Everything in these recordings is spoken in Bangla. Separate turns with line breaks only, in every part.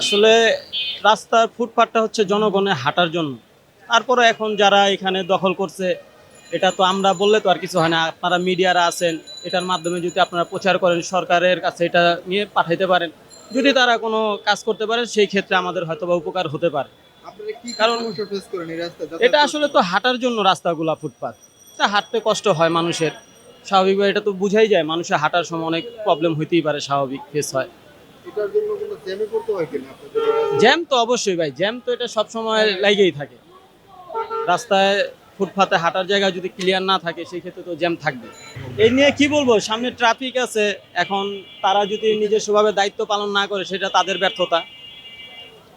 আসলে রাস্তার ফুটপাথটা হচ্ছে জনগণের হাঁটার জন্য। তারপরে এখন যারা এখানে দখল করছে এটা তো আমরা বললে তো আর কিছু হয় না। আপনারা মিডিয়ারা আছেন এটার মাধ্যমে যদি আপনারা প্রচার করেন সরকারের কাছে এটা নিয়ে পাঠাইতে পারেন। যদি তারা কোনো কাজ করতে পারে সেই ক্ষেত্রে আমাদের হয়তো বা উপকার হতে পারে। কারণ- এটা আসলে তো হাঁটার জন্য রাস্তাগুলা ফুটপাথ তা হাঁটতে কষ্ট হয় মানুষের। স্বাভাবিকভাবে এটা তো বুঝাই যায় মানুষের হাঁটার সময় অনেক প্রবলেম হইতেই পারে স্বাভাবিক ফেস হয়।
জ্যামে
তো অবশ্যই ভাই জ্যাম তো এটা সব সময় লাগেই থাকে। রাস্তায় ফুটপাতে হাঁটার জায়গা যদি ক্লিয়ার না থাকে সেই ক্ষেত্রে তো জ্যাম থাকবে। এই নিয়ে কি বলব সামনে ট্রাফিক আছে এখন তারা যদি নিজস্বভাবে দায়িত্ব পালন না করে সেটা তাদের ব্যর্থতা।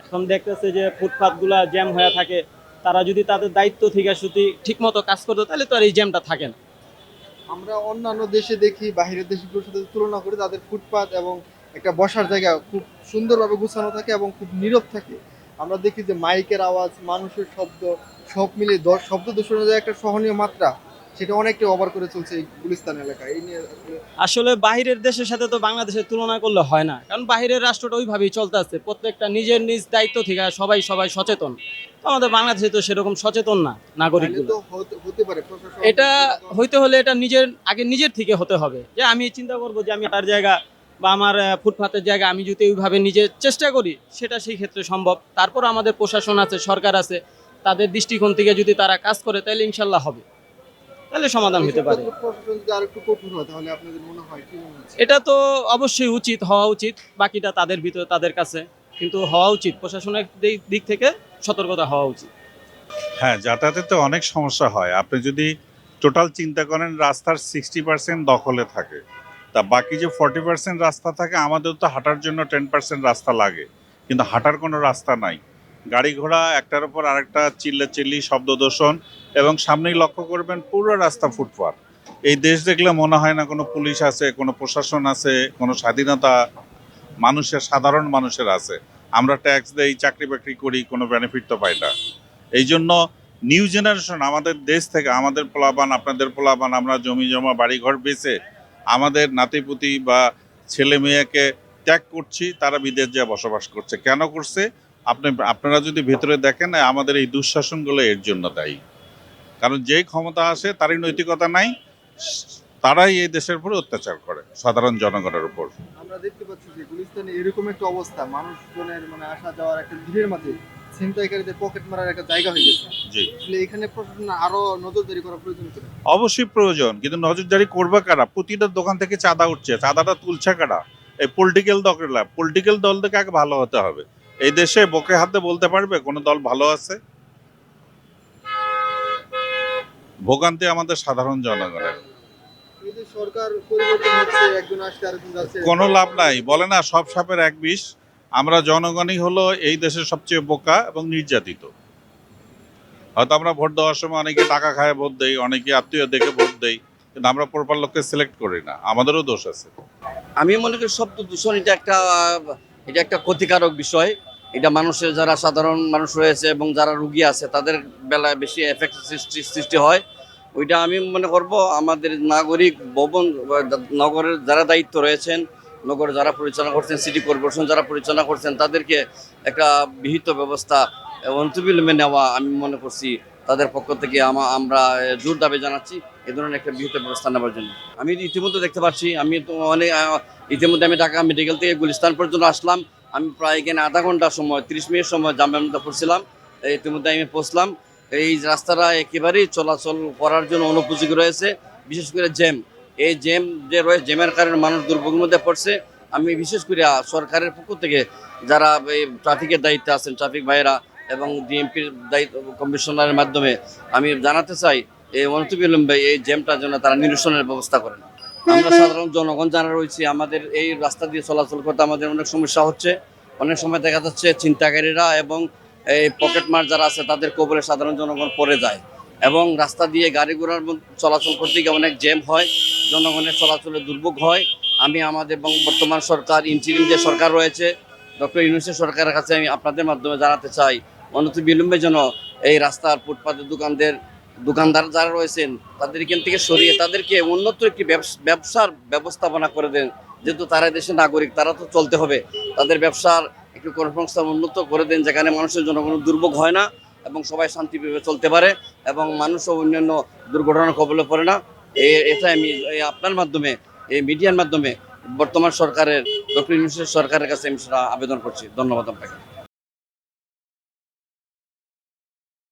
এখন দেখতেছে যে ফুটপাতগুলা জ্যাম হয়ে থাকে তারা যদি তাদের দায়িত্ব থেকে যদি ঠিকমতো কাজ করতো তাহলে তো আর এই জ্যামটা থাকে না।
আমরা অন্যান্য দেশে দেখি বাইরের দেশগুলোর সাথে তুলনা করি তাদের ফুটপাত এবং একটা বসার জায়গা খুব সুন্দরভাবে গুছানো থাকে এবং খুব নীরব থাকে। আমরা দেখি যে মাইকের আওয়াজ মানুষের শব্দ সব মিলিয়ে দ- শব্দ দূষণের যে একটা সহনীয় মাত্রা। সেটা অনেকটা ওভার করে চলছে এই গুলিস্তান এলাকায়। এই নিয়ে আসলে
বাহিরের দেশের সাথে তো বাংলাদেশের তুলনা করলে হয় না। কারণ বাহিরের রাষ্ট্রটা ওইভাবেই চলতে আছে। প্রত্যেকটা নিজের নিজ দায়িত্ব থেকে সবাই সবাই সচেতন। আমাদের বাংলাদেশে তো সেরকম সচেতন না নাগরিকগুলো।
পারে
এটা হইতে হলে এটা নিজের আগে নিজের থেকে হতে হবে। যে আমি চিন্তা করব যে আমি তার জায়গা বা আমার ফুটপাতের জায়গা আমি যদি ওইভাবে নিজে চেষ্টা করি সেটা সেই ক্ষেত্রে সম্ভব। তারপর আমাদের প্রশাসন আছে সরকার আছে তাদের দৃষ্টিকোণ থেকে যদি তারা কাজ করে তাহলে ইনশাল্লাহ হবে। তাহলে সমাধান হতে পারে। এটা তো অবশ্যই উচিত হওয়া উচিত বাকিটা তাদের ভিতরে তাদের কাছে। কিন্তু হওয়া উচিত প্রশাসনের দিক- দিক থেকে সতর্কতা হওয়া উচিত।
হ্যাঁ যাতায়াতে তো অনেক সমস্যা হয়। আপনি যদি টোটাল চিন্তা করেন রাস্তার সিক্সটি পার্সেন্ট দখলে থাকে। তা বাকি যে ফর্টি পার্সেন্ট রাস্তা থাকে আমাদের তো হাঁটার জন্য টেন পার্সেন্ট রাস্তা লাগে। কিন্তু হাঁটার কোনো রাস্তা নাই। গাড়ি ঘোড়া, একটার উপর আরেকটা, চিল্লা চিল্লি, শব্দ দূষণ এবং সামনেই লক্ষ্য করবেন পুরো রাস্তা ফুটপাথ এই দেশ দেখলে মনে হয় না কোনো পুলিশ আছে, কোনো প্রশাসন আছে, কোনো স্বাধীনতা মানুষের, সাধারণ মানুষের আছে। আমরা ট্যাক্স দেই, চাকরি বাকরি করি, কোনো বেনিফিট তো পাই না। এই জন্য নিউ জেনারেশন আমাদের দেশ থেকে আমাদের পোলাপান, আপনাদের পোলাপান, আমরা জমি জমা, বাড়িঘর বেচে আমাদের নাতিপুতি বা ছেলে মেয়েকে ত্যাগ করছি, তারা বিদেশ যা বসবাস করছে। কেন করছে? আপনি, আপনারা যদি ভেতরে দেখেন, আমাদের এই দুঃশাসনগুলো এর জন্য দায়ী। কারণ যেই ক্ষমতা আসে, তারই নৈতিকতা নাই, তারাই এই দেশের উপর অত্যাচার করে, সাধারণ জনগণের উপর।
আমরা দেখতে পাচ্ছি যে গুলিস্তানে এরকম একটা অবস্থা, মানুষজনের মানে আসা যাওয়ার একটা ভিড়ের মাঝে। ছিনতাইকারীদের পকেট মারার একটা জায়গা হয়ে গেছে।
জি।
এখানে প্রশাসন আরও নজরদারি করা প্রয়োজন ছিল
অবশ্যই প্রয়োজন কিন্তু নজরদারি করবে কারা? প্রতিটা দোকান থেকে চাঁদা উঠছে চাঁদাটা তুলছে কারা? এই পলিটিক্যাল দলরা পলিটিক্যাল দল থেকে আগে ভালো হতে হবে। এই দেশে বকে হাতে বলতে পারবে কোন দল ভালো আছে? ভোগান্তি আমাদের সাধারণ জনগণের। কোনো লাভ নাই বলে না সব সাপের এক বিষ। আমরা জনগণই হলো এই দেশের সবচেয়ে বোকা এবং নির্যাতিত। হয়তো আমরা ভোট দেওয়ার সময় অনেকে টাকা খায় ভোট দেই, অনেকে আত্মীয় দেখে ভোট দেই, কিন্তু আমরা প্রপার লোককে সিলেক্ট করি না। আমাদেরও দোষ আছে।
আমি মনে করি শব্দ দূষণ, এটা একটা এটা একটা ক্ষতিকারক বিষয়। এটা মানুষের যারা সাধারণ মানুষ রয়েছে এবং যারা রুগী আছে, তাদের বেলায় বেশি এফেক্ট সৃষ্টি সৃষ্টি হয়। ওইটা আমি মনে করব আমাদের নাগরিক ভবন, নগরের যারা দায়িত্ব রয়েছেন নগর যারা পরিচালনা করছেন সিটি কর্পোরেশন যারা পরিচালনা করছেন, তাদেরকে একটা বিহিত ব্যবস্থা অন্তবিলম্বে নেওয়া আমি মনে করছি তাদের পক্ষ থেকে আমা- আমরা জোর দাবি জানাচ্ছি এ ধরনের একটা বিহিত ব্যবস্থা নেওয়ার জন্য। আমি ইতিমধ্যে দেখতে পাচ্ছি, আমি তো অনেক ইতিমধ্যে আমি ঢাকা মেডিকেল থেকে গুলিস্তান পর্যন্ত আসলাম। আমি প্রায় এখানে আধা ঘণ্টা সময়, তিরিশ মিনিট সময় মধ্যে পড়ছিলাম। ইতিমধ্যে আমি পৌঁছলাম। এই রাস্তাটা একেবারেই চলাচল করার জন্য অনুপযোগী রয়েছে, বিশেষ করে জ্যাম। এই জেম যে রয়েছে জেমের কারণে মানুষ দুর্ভোগের মধ্যে পড়ছে। আমি বিশেষ করে সরকারের পক্ষ থেকে যারা এই ট্রাফিকের দায়িত্বে আছেন ট্রাফিক ভাইয়েরা এবং ডিএমপির দায়িত্ব কমিশনারের মাধ্যমে আমি জানাতে চাই এই অনতিবিলম্বে এই জ্যামটার জন্য তারা নিরসনের ব্যবস্থা করেন। আমরা সাধারণ জনগণ যারা রয়েছি আমাদের এই রাস্তা দিয়ে চলাচল করতে আমাদের অনেক সমস্যা হচ্ছে। অনেক সময় দেখা যাচ্ছে চিন্তাকারীরা এবং এই পকেটমার যারা আছে তাদের কবলে সাধারণ জনগণ পড়ে যায়। এবং রাস্তা দিয়ে গাড়ি ঘোড়ার চলাচল করতে গিয়ে অনেক জ্যাম হয়, জনগণের চলাচলে দুর্ভোগ হয়। আমি আমাদের এবং বর্তমান সরকার ইন্টারিম যে সরকার রয়েছে, ডক্টর ইউনুসের সরকারের কাছে আমি আপনাদের মাধ্যমে জানাতে চাই, অনতি বিলম্বে যেন এই রাস্তার ফুটপাতের দোকানদের, দোকানদার যারা রয়েছেন, তাদের এখান থেকে সরিয়ে তাদেরকে উন্নত একটি ব্যবস- ব্যবসার ব্যবস্থাপনা করে দেন। যেহেতু তারা দেশের নাগরিক, তারা তো চলতে হবে। তাদের ব্যবসার একটু কর্মসংস্থান উন্নত করে দেন, যেখানে মানুষের কোনো দুর্ভোগ হয় না। এবং সবাই শান্তিভাবে চলতে পারে এবং মানুষও অন্যান্য দুর্ঘটনার কবলে পড়ে না। এটা আমি আপনার মাধ্যমে এই মিডিয়ার মাধ্যমে বর্তমান সরকারের ইউনুসের সরকারের কাছে আমি সেটা আবেদন করছি। ধন্যবাদ আপনাকে।